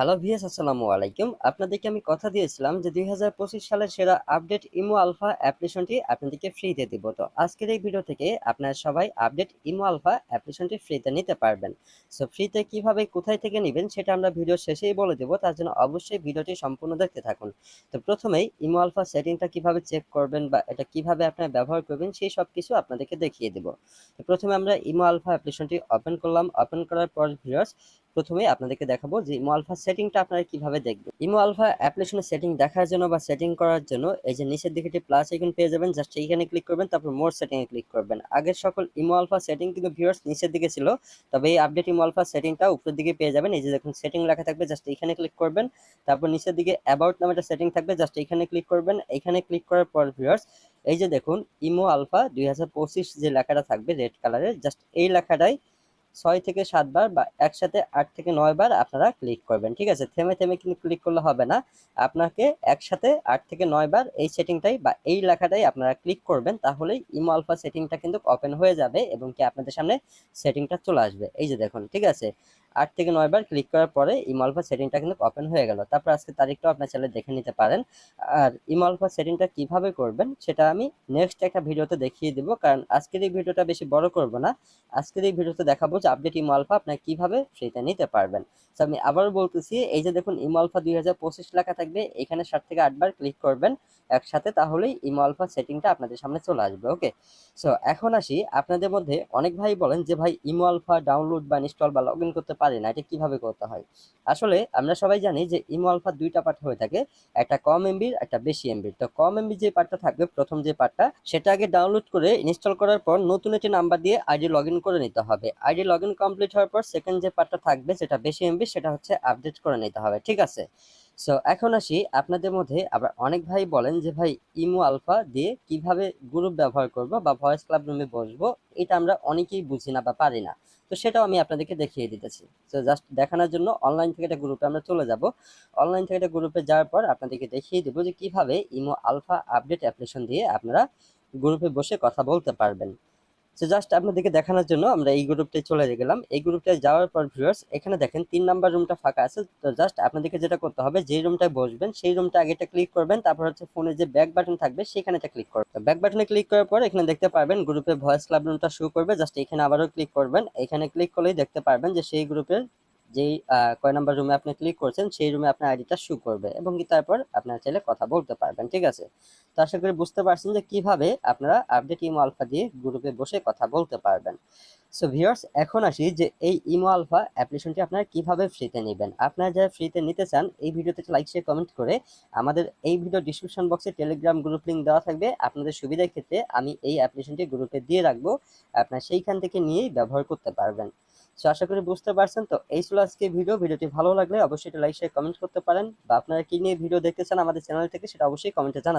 Hello VS আসসালামু আলাইকুম। আপনাদেরকে আমি কথা দিয়েছিলাম যে দুই সালের সেরা আপডেট ইমো আলফা অ্যাপ্লিকেশনটি আপনাদেরকে ফ্রিতে দিব। তো আজকের এই ভিডিও থেকে আপনারা সবাই আপডেট ইমো আলফা অ্যাপ্লিকেশনটি ফ্রিতে নিতে পারবেন। সো ফ্রিতে কীভাবে, কোথায় থেকে নেবেন সেটা আমরা ভিডিও শেষেই বলে দেবো। তার জন্য অবশ্যই ভিডিওটি সম্পূর্ণ দেখতে থাকুন। তো প্রথমেই ইমো আলফা সেটিংটা কীভাবে চেক করবেন বা এটা কীভাবে আপনারা ব্যবহার করবেন সেই সব কিছু আপনাদেরকে দেখিয়ে দেবো। তো প্রথমে আমরা ইমো আলফা অ্যাপ্লিকেশনটি ওপেন করলাম। ওপেন করার পর ভিউয়ার্স প্রথমে আপনাদেরকে দেখাবো যে ইমো আলফা সেটিংটা আপনারা কীভাবে দেখবেন। ইমো আলফা অ্যাপ্লিকেশনের সেটিং দেখার জন্য বা সেটিং করার জন্য এই যে নিচের দিকে একটি প্লাস আইকন পেয়ে যাবেন জাস্ট এইখানে ক্লিক করবেন, তারপর মোর সেটিং এ ক্লিক করবেন। আগের সকল ইমো আলফা সেটিং কিন্তু ভিউয়ার্স নিচের দিকে ছিল, তবে এই আপডেট ইমো আলফা সেটিংটা উপরের দিকে পেয়ে যাবেন। এই যে দেখুন সেটিং লেখা থাকবে জাস্ট এখানে ক্লিক করবেন, তারপর নিচের দিকে অ্যাবাউট নামে একটা সেটিং থাকবে জাস্ট এখানে ক্লিক করবেন। এইখানে ক্লিক করার পর ভিউয়ার্স এই যে দেখুন, ইমো আলফা দুই হাজার পঁচিশ যে লেখাটা থাকবে রেড কালারের জাস্ট এই লেখাটাই ছয় থেকে সাতবার বা একসাথে আট থেকে নয় বার আপনারা ক্লিক করবেন, ঠিক আছে? থেমে থেমে কিন্তু ক্লিক করলে হবে না। আপনাকে একসাথে আট থেকে নয় বার এই সেটিংটাই বা এই লেখাটাই আপনারা ক্লিক করবেন, তাহলেই ইমো আলফা সেটিংটা কিন্তু ওপেন হয়ে যাবে এবং কি আপনাদের সামনে সেটিংটা চলে আসবে। এই যে দেখুন, ঠিক আছে? আট থেকে নয় বার ক্লিক করার পরে ইমলফা সেটিংটা কিন্তু ওপেন হয়ে গেল। তারপর আজকে তারিখটাও আপনার চ্যানেলে দেখে নিতে পারেন। আর ইমলফা সেটিংটা কীভাবে করবেন সেটা আমি নেক্সট একটা ভিডিওতে দেখিয়ে দিব। কারণ আজকের এই ভিডিওটা বেশি বড় করব না। আজকের এই ভিডিওতে দেখাবো যে আপডেট ইমলফা আপনার কীভাবে সেটা নিতে পারবেন। তো আমি আবারও বলতেছি, এই যে দেখুন ইমলফা দুই হাজার পঁচিশ লেখা থাকবে, এখানে ষাট থেকে আটবার ক্লিক করবেন একসাথে, তাহলেই ইমলফা সেটিংটা আপনাদের সামনে চলে আসবে ওকে সো এখন আসি, আপনাদের মধ্যে অনেক ভাই বলেন যে ভাই ইমো আলফা ডাউনলোড বা ইনস্টল বা লগ করতে পারি না, এটা কীভাবে করতে হয়? আসলে আমরা সবাই জানি যে ইমো আলফা দুইটা পার্ট হয়ে থাকে, একটা কম এমবির একটা বেশি এমবির তো কম এমবি যে পার্টটা থাকবে, প্রথম যে পার্টটা, সেটা আগে ডাউনলোড করে ইনস্টল করার পর নতুন একটি নাম্বার দিয়ে আইডি লগ করে নিতে হবে। আইডি লগ কমপ্লিট হওয়ার পর সেকেন্ড যে পার্টটা থাকবে, সেটা বেশি এমবি, সেটা হচ্ছে আপডেট করে নিতে হবে, ঠিক আছে? সো এখন আসি আপনাদের মধ্যে আবার অনেক ভাই বলেন যে, ভাই, ইমো আলফা দিয়ে কীভাবে গ্রুপ ব্যবহার করব বা ভয়েস ক্লাব রুমে বসবো, এটা আমরা অনেকেই বুঝি না বা পারি না। তো সেটাও আমি আপনাদেরকে দেখিয়ে দিতেছি। তো জাস্ট দেখানোর জন্য অনলাইন থেকে একটা গ্রুপে আমরা চলে যাব। অনলাইন থেকে একটা গ্রুপে যাওয়ার পর আপনাদেরকে দেখিয়ে দেবো যে, কীভাবে ইমো আলফা আপডেট অ্যাপ্লিকেশন দিয়ে আপনারা গ্রুপে বসে কথা বলতে পারবেন। তো জাস্ট আপনাদেরকে দেখানোর জন্য আমরা এই গ্রুপটায় চলে গেলাম। এই গ্রুপটায় যাওয়ার পর ভিউয়ার্স এখানে দেখেন তিন নাম্বার রুমটা ফাঁকা আছে। তো জাস্ট আপনাদেরকে যেটা করতে হবে যে রুমটায় বসবেন, সেই রুমটা আগে একটা ক্লিক করবেন। তারপর হচ্ছে ফোনে যে ব্যাক বাটন থাকবে, সেখানে একটা ক্লিক করবেন। ব্যাক বাটনে ক্লিক করার পর এখানে দেখতে পারবেন গ্রুপে ভয়েস ক্লাব রুমটা শুরু করবে। জাস্ট এখানে আবারও ক্লিক করবেন। এখানে ক্লিক করলেই দেখতে পারবেন যে সেই গ্রুপের যেই কয় নাম্বার রুমে আপনি ক্লিক করছেন, সেই রুমে আপনার আইডিটা শু করবে এবং কি তারপর আপনার চাইলে কথা বলতে পারবেন, ঠিক আছে? তো আশা করি বুঝতে পারছেন যে কীভাবে আপনারা আপডেট ইমো আলফা দিয়ে গ্রুপে বসে কথা বলতে পারবেন। সো ভিউয়ার্স এখন আসি যে এই ইমো আলফা অ্যাপ্লিকেশনটি আপনারা কীভাবে ফ্রিতে নেবেন? আপনারা যারা ফ্রিতে নিতে চান, এই ভিডিওতে লাইক শেয়ার কমেন্ট করে আমাদের এই ভিডিও ডিসক্রিপশন বক্সে টেলিগ্রাম গ্রুপ লিঙ্ক দেওয়া থাকবে। আপনাদের সুবিধার ক্ষেত্রে আমি এই অ্যাপ্লিকেশনটি গ্রুপে দিয়ে রাখব। আপনারা সেইখান থেকে নিয়েই ব্যবহার করতে পারবেন। সো আশা করি বুঝতে পারছেন। তো এই ছিল আজকে ভিডিও। ভিডিওটি ভালো লাগলে অবশ্যই লাইক শেয়ার কমেন্ট করতে পারেন। বা আপনারা কি নিয়ে ভিডিও দেখতে চান আমাদের চ্যানেল থেকে, সেটা অবশ্যই কমেন্টে জানাতে